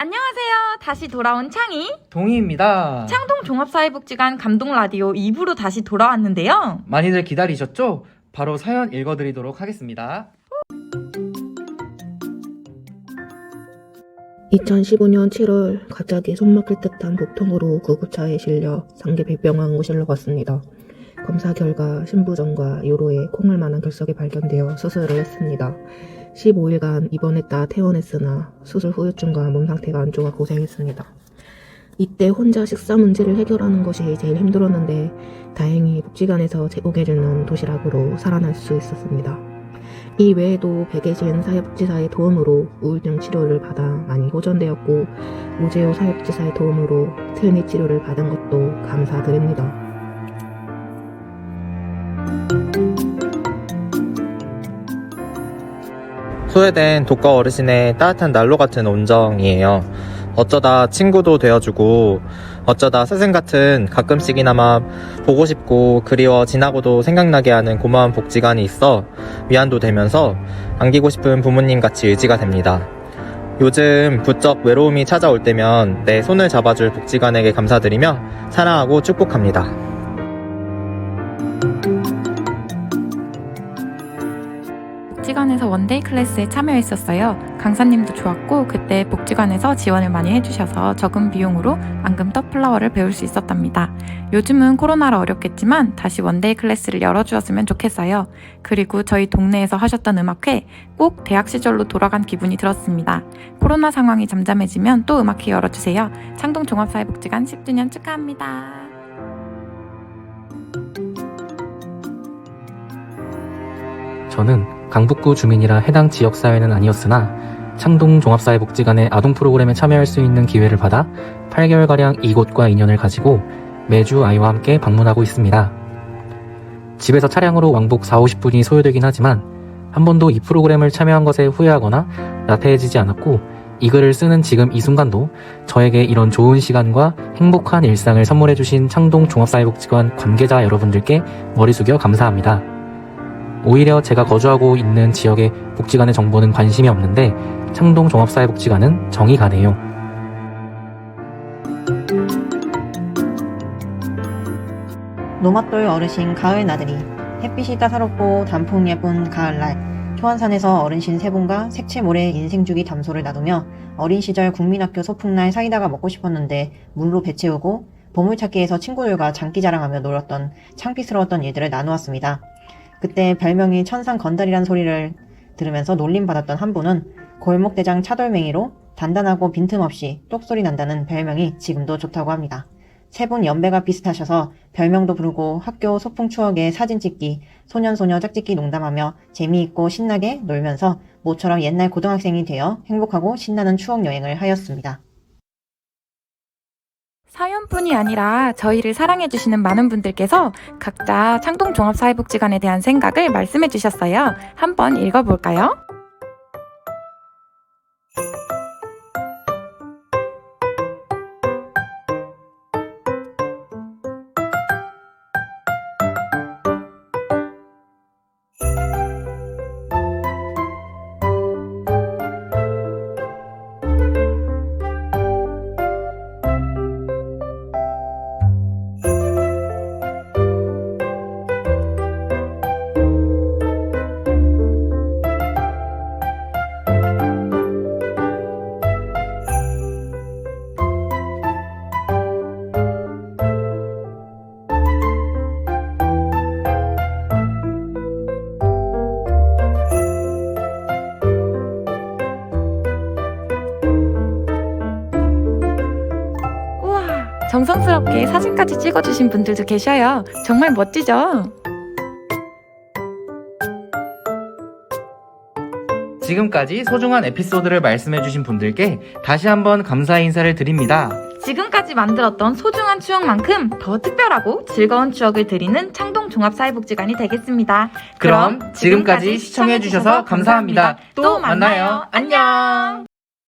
안녕하세요. 다시 돌아온 창희. 동희입니다. 창동 종합사회복지관 감동 라디오 2부로 다시 돌아왔는데요. 많이들 기다리셨죠? 바로 사연 읽어드리도록 하겠습니다. 2015년 7월 갑자기 숨막힐 듯한 복통으로 구급차에 실려 상계백병원 응고실로 갔습니다. 검사 결과 신부전과 요로에 콩을 만한 결석이 발견되어 수술을 했습니다. 15일간 입원했다 퇴원했으나 수술 후유증과 몸 상태가 안 좋아 고생했습니다. 이때 혼자 식사 문제를 해결하는 것이 제일 힘들었는데 다행히 복지관에서 제공해주는 도시락으로 살아날 수 있었습니다. 이 외에도 백예신 사회복지사의 도움으로 우울증 치료를 받아 많이 호전되었고 오재호 사회복지사의 도움으로 틀니 치료를 받은 것도 감사드립니다. 소외된 독거 어르신의 따뜻한 난로 같은 온정이에요. 어쩌다 친구도 되어주고 어쩌다 스승 같은 가끔씩이나마 보고 싶고 그리워 지나고도 생각나게 하는 고마운 복지관이 있어 위안도 되면서 안기고 싶은 부모님 같이 의지가 됩니다. 요즘 부쩍 외로움이 찾아올 때면 내 손을 잡아줄 복지관에게 감사드리며 사랑하고 축복합니다. 복지관에서 원데이 클래스에 참여했었어요. 강사님도 좋았고 그때 복지관에서 지원을 많이 해주셔서 적은 비용으로 앙금 떡플라워를 배울 수 있었답니다. 요즘은 코로나라 어렵겠지만 다시 원데이 클래스를 열어주었으면 좋겠어요. 그리고 저희 동네에서 하셨던 음악회 꼭 대학 시절로 돌아간 기분이 들었습니다. 코로나 상황이 잠잠해지면 또 음악회 열어주세요. 창동 종합사회복지관 10주년 축하합니다. 저는 강북구 주민이라 해당 지역 사회는 아니었으나 창동 종합사회복지관의 아동 프로그램에 참여할 수 있는 기회를 받아 8개월가량 이곳과 인연을 가지고 매주 아이와 함께 방문하고 있습니다. 집에서 차량으로 왕복 4, 50분이 소요되긴 하지만 한 번도 이 프로그램을 참여한 것에 후회하거나 나태해지지 않았고 이 글을 쓰는 지금 이 순간도 저에게 이런 좋은 시간과 행복한 일상을 선물해주신 창동 종합사회복지관 관계자 여러분들께 머리 숙여 감사합니다. 오히려 제가 거주하고 있는 지역의 복지관의 정보는 관심이 없는데 창동 종합사회복지관은 정이 가네요. 노맛돌 어르신 가을 나들이 햇빛이 따사롭고 단풍 예쁜 가을날 초안산에서 어르신 세 분과 색채 모래 인생주기 담소를 나누며 어린 시절 국민학교 소풍날 사이다가 먹고 싶었는데 물로 배 채우고 보물찾기에서 친구들과 장기 자랑하며 놀았던 창피스러웠던 일들을 나누었습니다. 그때 별명이 천상 건달이란 소리를 들으면서 놀림받았던 한 분은 골목대장 차돌맹이로 단단하고 빈틈없이 똑소리 난다는 별명이 지금도 좋다고 합니다. 세 분 연배가 비슷하셔서 별명도 부르고 학교 소풍 추억에 사진 찍기, 소년소녀 짝짓기 농담하며 재미있고 신나게 놀면서 모처럼 옛날 고등학생이 되어 행복하고 신나는 추억 여행을 하였습니다. 사연뿐이 아니라 저희를 사랑해주시는 많은 분들께서 각자 창동 종합사회복지관에 대한 생각을 말씀해 주셨어요. 한번 읽어볼까요? 정성스럽게 사진까지 찍어주신 분들도 계셔요. 정말 멋지죠? 지금까지 소중한 에피소드를 말씀해주신 분들께 다시 한번 감사 인사를 드립니다. 지금까지 만들었던 소중한 추억만큼 더 특별하고 즐거운 추억을 드리는 창동 종합사회복지관이 되겠습니다. 그럼 지금까지 시청해주셔서 감사합니다. 또 만나요. 안녕!